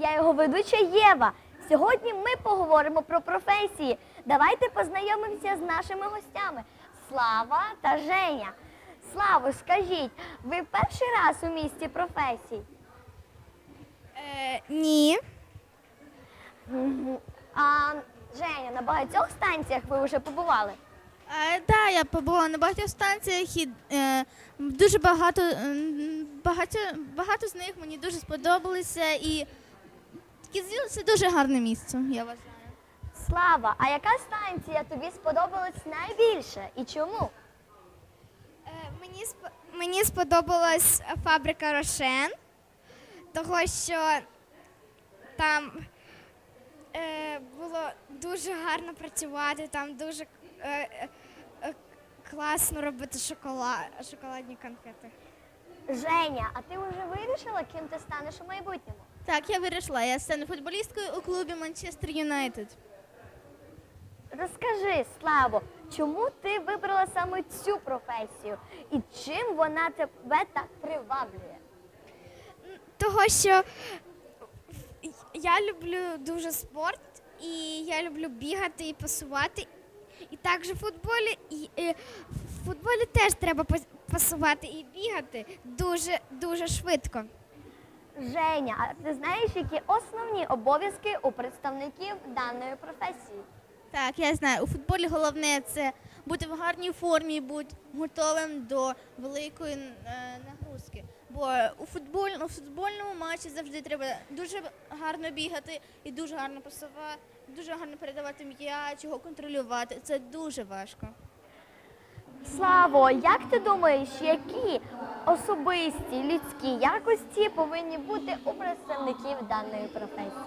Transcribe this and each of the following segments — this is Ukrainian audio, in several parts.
я його ведуча Єва. Сьогодні ми поговоримо про професії. Давайте познайомимося з нашими гостями Слава та Женя. Славу, скажіть, ви перший раз у місті професій? Е, ні. А Женя, на багатьох станціях ви вже побували? Е, да, я побула на багатьох станціях і е, дуже багато, багато, багато з них мені дуже сподобалися. І Кізіл це дуже гарне місце, я вважаю. Слава, а яка станція тобі сподобалась найбільше і чому? Е, Мені сп- мені сподобалась фабрика Рошен, того що там е, було дуже гарно працювати, там дуже е, е, е, класно робити шоколад, шоколадні конфети. Женя, а ти вже вирішила, ким ти станеш у майбутньому? Так, я вирішла. Я стану футболісткою у клубі Манчестер Юнайтед. Розкажи, Славо, чому ти вибрала саме цю професію і чим вона тебе так приваблює? Того, що я люблю дуже спорт, і я люблю бігати і пасувати. І також в футболі, і, е, в футболі теж треба пас- пасувати і бігати дуже дуже швидко. Женя, а ти знаєш, які основні обов'язки у представників даної професії? Так, я знаю. У футболі головне це бути в гарній формі, бути готовим до великої е, нагрузки. Бо у, футболь, у футбольному матчі завжди треба дуже гарно бігати і дуже гарно пасувати, дуже гарно передавати м'яч, його контролювати. Це дуже важко. Славо, як ти думаєш, які особисті людські якості повинні бути у представників даної професії?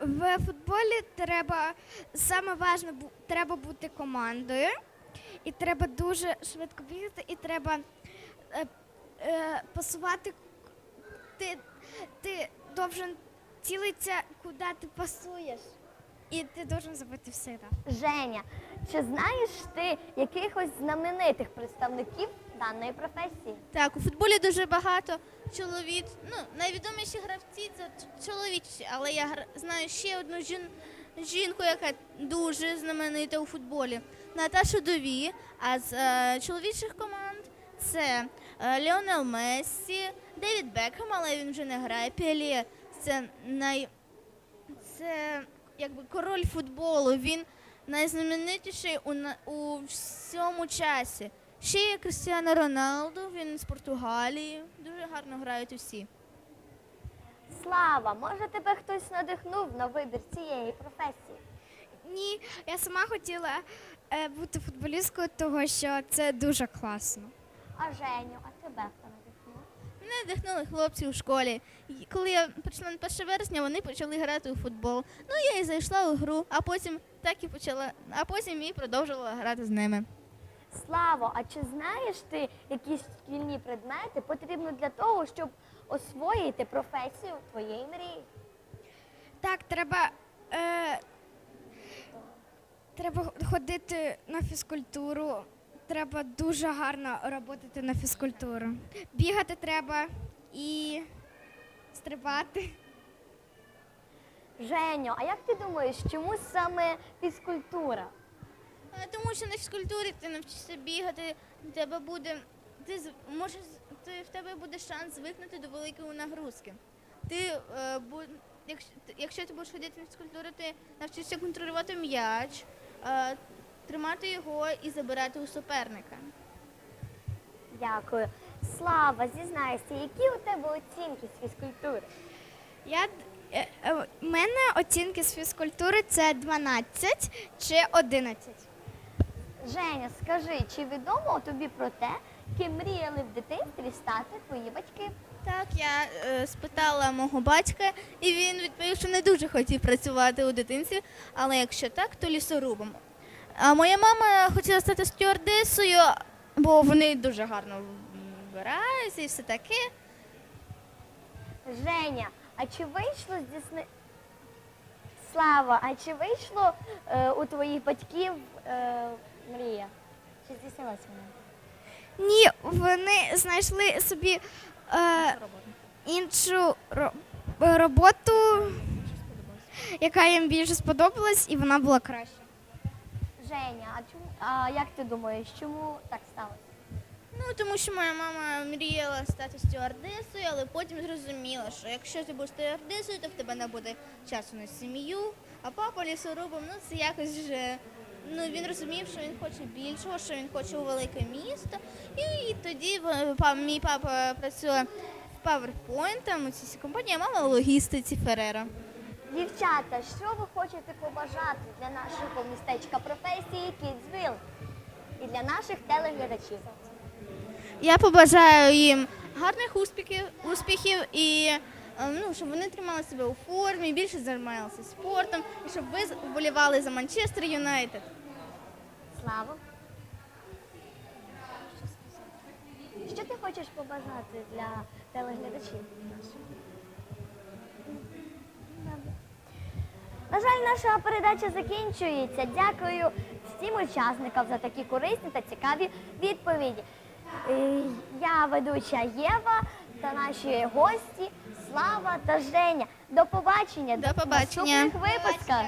В футболі треба саме важне треба бути командою, і треба дуже швидко бігати, і треба е, е, пасувати. Ти, ти должен цілитися, куди ти пасуєш. І ти должен забити все. Женя, чи знаєш ти якихось знаменитих представників даної професії? Так, у футболі дуже багато чоловік. Ну, найвідоміші гравці це чоловічі, але я знаю ще одну жін... жінку, яка дуже знаменита у футболі. Наташу Дові. А з е, чоловічих команд це е, Леонел Мессі, Девід Бекхем, але він вже не грає. Пелє це най... це якби король футболу. Він найзнаменитіший у, у всьому часі. Ще є Крістіано Роналду, він з Португалії. Дуже гарно грають усі. Слава, може тебе хтось надихнув на вибір цієї професії? Ні, я сама хотіла е, бути футболісткою, того що це дуже класно. А Женю, а тебе хто надихнув? Мене надихнули хлопці у школі. І Коли я прийшла на 1 вересня, вони почали грати у футбол. Ну я і зайшла у гру, а потім так і почала, а потім і продовжувала грати з ними. Славо, а чи знаєш ти, які шкільні предмети потрібно для того, щоб освоїти професію твоєї мрії? Так, треба, е, треба ходити на фізкультуру. Треба дуже гарно працювати на фізкультуру. Бігати треба і стрибати. Женю, а як ти думаєш, чому саме фізкультура? Е, Тому що на фізкультурі ти навчишся бігати, в тебе буде. Ти можеш ти, в тебе буде шанс звикнути до великої нагрузки. Ти, е, бу, якщо, якщо ти будеш ходити на фізкультуру, ти навчишся контролювати м'яч, е, тримати його і забирати у суперника. Дякую. Слава, зізнайся, які у тебе оцінки з фізкультури? Я, е, е, в мене оцінки з фізкультури це 12 чи 11. Женя, скажи, чи відомо тобі про те, ким мріяли в дитинстві стати твої батьки? Так, я е, спитала мого батька, і він відповів, що не дуже хотів працювати у дитинстві, але якщо так, то лісорубом. А моя мама хотіла стати стюардесою, бо вони дуже гарно вбираються і все таке. Женя, а чи вийшло здійсни... Слава, а чи вийшло е, у твоїх батьків е, мрія? Чи здійснилась вона? Ні, вони знайшли собі е, іншу ро- роботу, яка їм більше сподобалась, і вона була краща. Женя, а чому а як ти думаєш, чому так сталося? Ну, тому що моя мама мріяла стати стюардесою, але потім зрозуміла, що якщо ти будеш стюардесою, то в тебе не буде часу на сім'ю, а папа лісорубом, ну це якось вже. Ну, він розумів, що він хоче більшого, що він хоче у велике місто. І тоді е, па- мій папа працює в PowerPoint, там у цій компанії, а мама в логістиці Ферера. Дівчата, що ви хочете побажати для нашого містечка професії Kidsville і для наших телеглядачів? Я побажаю їм гарних успіхів, успіхів і ну, щоб вони тримали себе у формі, більше займалися спортом, і щоб ви вболівали за Манчестер Юнайтед. Слава. Що ти хочеш побажати для телеглядачів? На жаль, наша передача закінчується. Дякую всім учасникам за такі корисні та цікаві відповіді. Е, Я ведуча Єва та наші гості Слава та Женя. До побачення До побачення. в наступних випусках.